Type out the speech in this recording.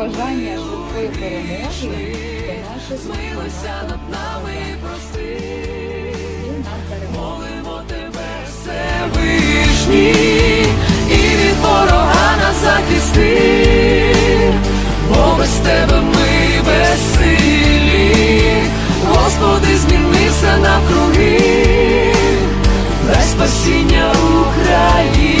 побажання швидкої перемоги до наших змилися над нами прости. Молимо тебе, Всевишній, і від ворога нас захисти, бо без тебе ми безсилі, Господи, змінився навкруги, дай спасіння Україні.